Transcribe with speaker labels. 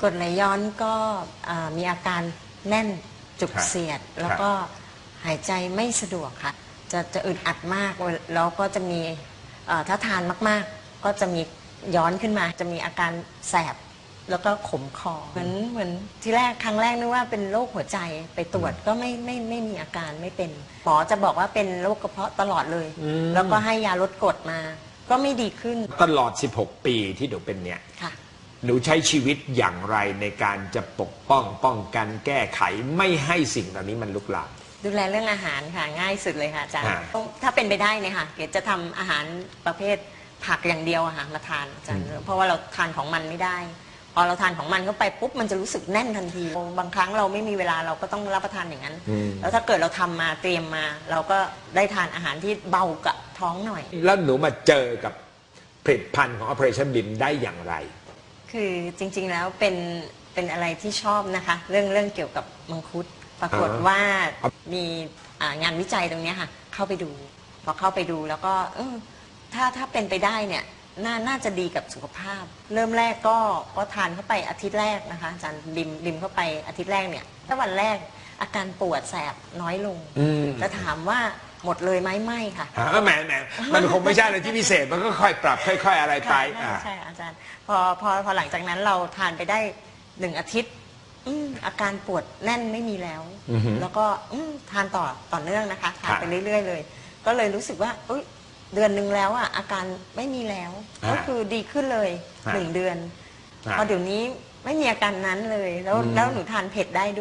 Speaker 1: กรดไหลย้อนก็อ่ามีอาการแน่นจุก
Speaker 2: ครับ
Speaker 1: เสียด แล้วก็หายใจไม่สะดวกค่ะ จะจะอึดอัดมากแล้วก็จะมีเอ่อถ้าทานมากๆ ก็จะมีย้อนขึ้นมา จะมีอาการแสบแล้วก็ขมคอเหมือนเหมือนที่แรกครั้งแรกนึกว่าเป็นโรคหัวใจไปตรวจก็ไม่ไม่ไม่มีอาการไม่เป็นหมอจะบอกว่าเป็นโรคกระเพาะตลอดเลย
Speaker 2: อืม
Speaker 1: แล้วก็ให้ยาลดกรดมา ก็ไม่ดีขึ้น
Speaker 2: ตลอด 16 ปีที่หนูเป็นเนี่ย
Speaker 1: ค่ะ
Speaker 2: หนูใช้ชีวิตอย่างไรในการจะปกป้องป้องกันแก้ไขไม่ให้สิ่งเหล่านี้มันลุกลาม
Speaker 1: ดูแลเรื่องอาหารค่ะง่ายสุดเลยค่ะอาจารย์
Speaker 2: อ่า
Speaker 1: ถ้าเป็นไปได้เนี่ยค่ะเดี๋ยวจะทำอาหารประเภทผักอย่างเดียวอะค่ะมาทานอาจารย์
Speaker 2: อืม
Speaker 1: เพราะว่าเราทานของมันไม่ได้ พอเราทานของมันเข้าไปปุ๊บมันจะรู้สึกแน่นทันที บางครั้งเราไม่มีเวลาเราก็ต้องรับประทานอย่างนั้น
Speaker 2: อืม
Speaker 1: แล้วถ้าเกิดเราทำมาเตรียมมา เราก็ได้ทานอาหารที่เบากับท้องหน่อย
Speaker 2: แล้วหนูมาเจอกับผลิตภัณฑ์ของ Operation BIM ได้อย่างไร
Speaker 1: คือจริงๆแล้วเป็นเป็นอะไรที่ชอบนะคะ เรื่องเรื่องเกี่ยวกับมังคุด ปรากฏ
Speaker 2: อ่า
Speaker 1: ว่ามีอ่างานวิจัยตรงเนี้ยค่ะ เข้าไปดู พอเข้าไปดูแล้วก็เออถ้าถ้าเป็นไปได้เนี่ย น่าน่าจะดีกับสุขภาพ เริ่มแรกก็ก็ทานเข้าไปอาทิตย์แรกนะคะอาจารย์ริมริมเข้าไปอาทิตย์แรกเนี่ยถ้าวันแรกอาการปวดแสบน้อยลง
Speaker 2: อืม
Speaker 1: จะถามว่าหมดเลยไหมไม่ค่ะ
Speaker 2: อ่าแหมแหมมันคงไม่ใช่อะไรที่พิเศษมันก็ค่อยปรับค่อย ๆ อะไรไป
Speaker 1: ค่ะ
Speaker 2: อ่า
Speaker 1: ใช่อาจารย์พอพอพอหลังจากนั้นเราทานไปได้หนึ่งอาทิตย์อืมอาการปวดแน่นไม่มีแล้ว
Speaker 2: อือฮึ
Speaker 1: แล้วก็อืมทานต่อต่อเนื่องนะคะ ทาน
Speaker 2: ครับ
Speaker 1: ไปเรื่อย ๆ เลย ก็เลยรู้สึกว่าเอ้ย เดือนหนึ่งแล้วอะอาการไม่มีแล้ว
Speaker 2: อ่า
Speaker 1: ก็คือดีขึ้นเลย
Speaker 2: อ่า
Speaker 1: หนึ่งเดือน
Speaker 2: อ่า
Speaker 1: พอเดี๋ยวนี้ไม่มีอาการนั้นเลย แล้ว
Speaker 2: อืม
Speaker 1: แล้วหนูทานเผ็ดได้ด้วย